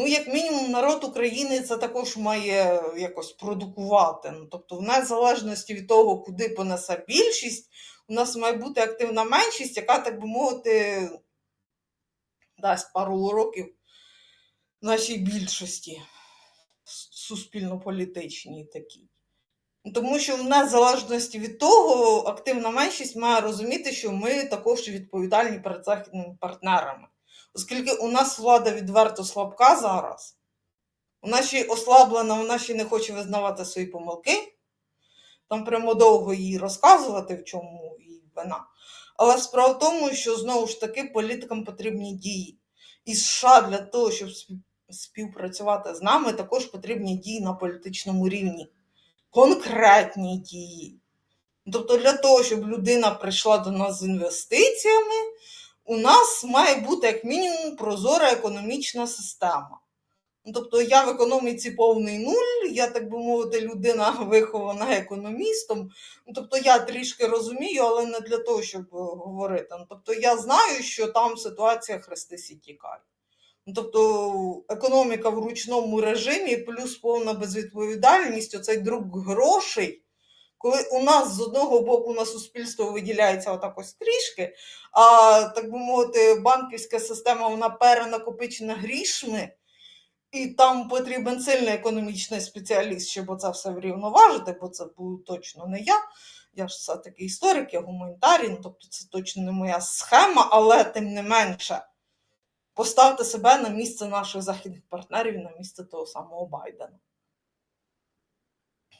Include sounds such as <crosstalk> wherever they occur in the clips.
Ну, як мінімум, народ України це також має якось продукувати. Ну, тобто, в незалежності від того, куди понесе більшість, у нас має бути активна меншість, яка, так би мовити, дасть пару уроків нашій більшості суспільно-політичній такій. Тому що в незалежності від того, активна меншість має розуміти, що ми також відповідальні перед західними партнерами. Оскільки у нас влада відверто слабка зараз, вона ще й ослаблена, вона ще не хоче визнавати свої помилки. Там прямо довго їй розказувати, в чому її вина. Але справа в тому, що знову ж таки політикам потрібні дії. І США для того, щоб співпрацювати з нами, також потрібні дії на політичному рівні. Конкретні дії. Тобто, для того, щоб людина прийшла до нас з інвестиціями, у нас має бути як мінімум прозора економічна система. Ну, Тобто я в економіці повний нуль, я, так би мовити, людина <laughs> вихована економістом. Ну, Тобто я трішки розумію, але не для того, щоб е, говорити. Ну, Тобто я знаю, що там ситуація хрестись і тікає. Тобто економіка в ручному режимі, плюс повна безвідповідальність, оцей друг грошей. Коли у нас з одного боку на суспільство виділяється отак ось трішки, а так би мовити, банківська система вона перенакопичена грішми, і там потрібен сильний економічний спеціаліст, щоб це все врівноважити, бо це був точно не я. Я ж все-таки історик, я гуманітарій, ну, тобто це точно не моя схема, але тим не менше, поставте себе на місце наших західних партнерів, на місце того самого Байдена.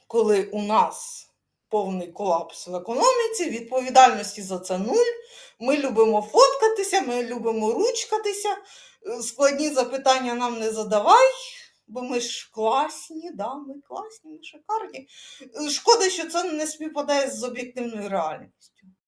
Коли у нас повний колапс в економіці, відповідальності за це нуль. Ми любимо фоткатися, ми любимо ручкатися. Е, Складні запитання нам не задавай, бо ми ж класні, да, ми класні, ми шикарні. Е, Шкода, що це не співпадає з об'єктивною реальністю.